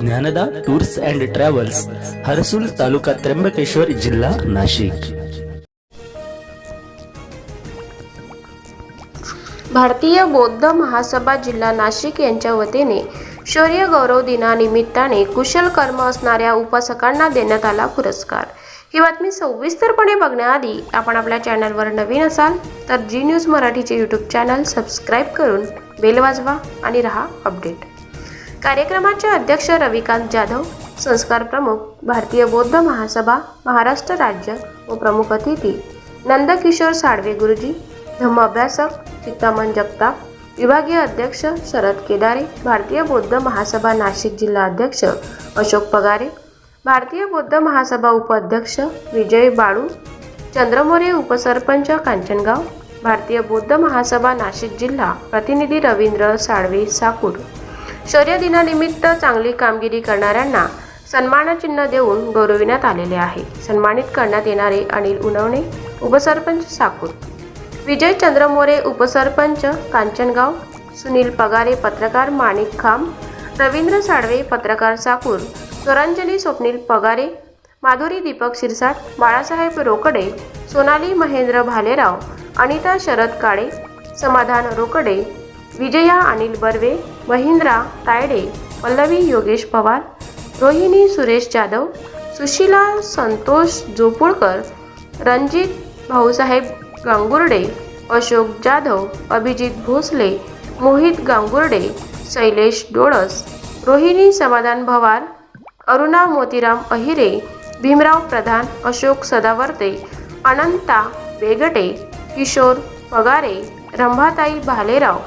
Dnyanada tours and travels Harsul taluka Trimbakeshwar जिल्हा नाशिक. भारतीय बौद्ध महासभा जिल्हा नाशिक यांच्या वतीने शौर्य गौरव दिनानिमित्ताने कुशल कर्म असणाऱ्या उपासकांना देण्यात आला पुरस्कार. ही बातमी सविस्तरपणे बघण्याआधी आपण आपल्या चॅनलवर नवीन असाल तर जी न्यूज मराठीचे यूट्यूब चॅनल सबस्क्राईब करून बेल वाजवा आणि रहा अपडेट कार्यक्रमाचे अध्यक्ष रविकांत जाधव संस्कार प्रमुख भारतीय बौद्ध महासभा महाराष्ट्र राज्य व प्रमुख अतिथी नंदकिशोर साळवे गुरुजी धम्म अभ्यासक चित्तामन जगताप विभागीय अध्यक्ष शरद केदारे भारतीय बौद्ध महासभा नाशिक जिल्हा अध्यक्ष अशोक पगारे भारतीय बौद्ध महासभा उपाध्यक्ष विजय बाळू चंद्रमोरे उपसरपंच कांचनगाव भारतीय बौद्ध महासभा नाशिक जिल्हा प्रतिनिधी रवींद्र साळवे साकूर शौर्य दिनानिमित्त चांगली कामगिरी करणाऱ्यांना सन्मानचिन्ह देऊन गौरविण्यात आलेले आहे. सन्मानित करण्यात येणारे अनिल उनवणे उपसरपंच साकूर विजय चंद्रमोरे उपसरपंच कांचनगाव सुनील पगारे पत्रकार माणिक खांब रवींद्र साळवे पत्रकार साकूर स्वरांजली स्वप्नील पगारे माधुरी दीपक शिरसाट बाळासाहेब रोकडे सोनाली महेंद्र भालेराव अनिता शरद काळे समाधान रोकडे विजया अनिल बर्वे महिंद्रा तायडे पल्लवी योगेश पवार रोहिणी सुरेश जाधव सुशीला संतोष जोपुळकर रणजित भाऊसाहेब गांगुर्डे अशोक जाधव अभिजित भोसले मोहित गांगुर्डे शैलेश डोळस रोहिणी समाधान भवार अरुणा मोतीराम अहिरे भीमराव प्रधान अशोक सदावर्ते अनंता बेगटे किशोर पगारे रंभाताई भालेराव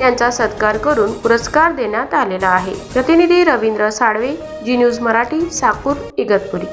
यांचा सत्कार करून पुरस्कार देण्यात आलेला आहे. प्रतिनिधी रवींद्र साळवे जी न्यूज मराठी साकूर इगतपुरी.